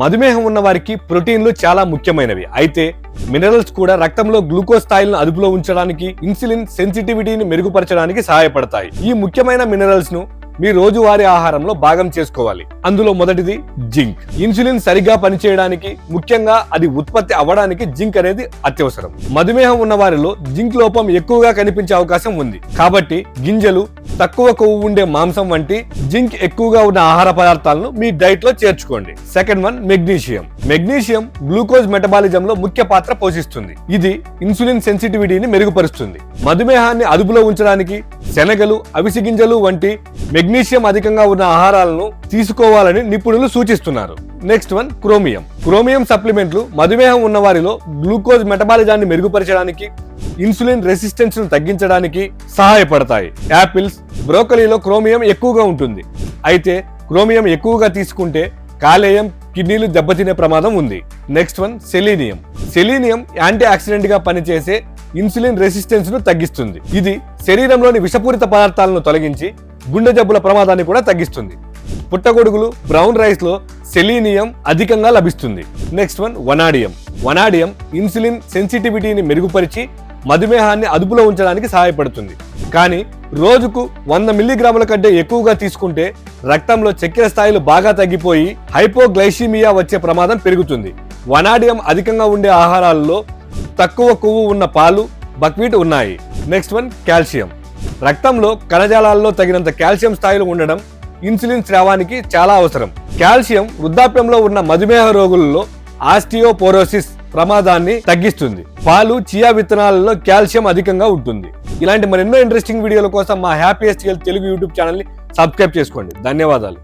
మధుమేహం ఉన్న వారికి ప్రోటీన్లు చాలా ముఖ్యమైనవి. అయితే మినరల్స్ కూడా రక్తంలో గ్లూకోజ్ స్థాయిలను అదుపులో ఉంచడానికి ఇన్సులిన్ సెన్సిటివిటీని మెరుగుపరచడానికి సహాయపడతాయి. ఈ ముఖ్యమైన మినరల్స్ను మీ రోజువారీ ఆహారంలో భాగం చేసుకోవాలి. అందులో మొదటిది జింక్. ఇన్సులిన్ సరిగ్గా పనిచేయడానికి ముఖ్యంగా అది ఉత్పత్తి అవ్వడానికి జింక్ అనేది అత్యవసరం. మధుమేహం ఉన్న వారిలో జింక్ లోపం ఎక్కువగా కనిపించే అవకాశం ఉంది. కాబట్టి గింజలు తక్కువ కొవ్వు ఉండే మాంసం వంటి జింక్ ఎక్కువగా ఉన్న ఆహార పదార్థాలను మీ డైట్లో చేర్చుకోండి. Second one magnesium. Magnesium glucose metabolism లో ముఖ్య పాత్ర పోషిస్తుంది. ఇది ఇన్సులిన్ సెన్సిటివిటీని మెరుగుపరుస్తుంది. మధుమేహాన్ని అదుపులో ఉంచడానికి శనగలు అవిసి గింజలు వంటి మెగ్నీషియం అధికంగా ఉన్న ఆహారాలను తీసుకోవాలని నిపుణులు సూచిస్తున్నారు. Next one chromium. క్రోమియం సప్లిమెంట్లు మధుమేహం ఉన్న వారిలో గ్లూకోజ్ మెటబాలిజాన్ని మెరుగుపరచడానికి ఇన్సులిన్ రెసిస్టెన్స్ను తగ్గించడానికి సహాయపడతాయి. యాపిల్స్ బ్రోకలీలో క్రోమియం ఎక్కువగా ఉంటుంది. అయితే క్రోమియం ఎక్కువగా తీసుకుంటే కాలేయం కిడ్నీలు దెబ్బతినే ప్రమాదం ఉంది. Next one selenium. Selenium anti ఆక్సిడెంట్గా పనిచేసే ఇన్సులిన్ రెసిస్టెన్స్ను తగ్గిస్తుంది. ఇది శరీరంలోని విషపూరిత పదార్థాలను తొలగించి గుండె జబ్బుల ప్రమాదాన్ని కూడా తగ్గిస్తుంది. పుట్టగొడుగులు బ్రౌన్ రైస్లో సెలీనియం అధికంగా లభిస్తుంది. Next one vanadium. Vanadium insulin సెన్సిటివిటీని మెరుగుపరిచి మధుమేహాన్ని అదుపులో ఉంచడానికి సహాయపడుతుంది. కానీ రోజుకు వంద మిల్లీగ్రాముల కంటే ఎక్కువగా తీసుకుంటే రక్తంలో చక్కెర స్థాయిలు బాగా తగ్గిపోయి హైపోగ్లైసీమియా వచ్చే ప్రమాదం పెరుగుతుంది. వనాడియం అధికంగా ఉండే ఆహారాలలో తక్కువ కొవ్వు ఉన్న పాలు బక్వీట్ ఉన్నాయి. నెక్స్ట్ వన్ కాల్షియం రక్తంలో కణజాలాల్లో తగినంత కాల్షియం స్థాయిలు ఉండడం ఇన్సులిన్ స్రావానికి చాలా అవసరం. కాల్షియం వృద్ధాప్యంలో ఉన్న మధుమేహ రోగులలో ఆస్టియోపోరోసిస్ ప్రమాదాన్ని తగ్గిస్తుంది. పాలు చియా విత్తనాలలో కాల్షియం అధికంగా ఉంటుంది. ఇలాంటి మరెన్నో ఇంట్రెస్టింగ్ వీడియోల కోసం మా హ్యాపీయెస్ట్ హెల్త్ తెలుగు యూట్యూబ్ ఛానల్ని సబ్స్క్రైబ్ చేసుకోండి. ధన్యవాదాలు.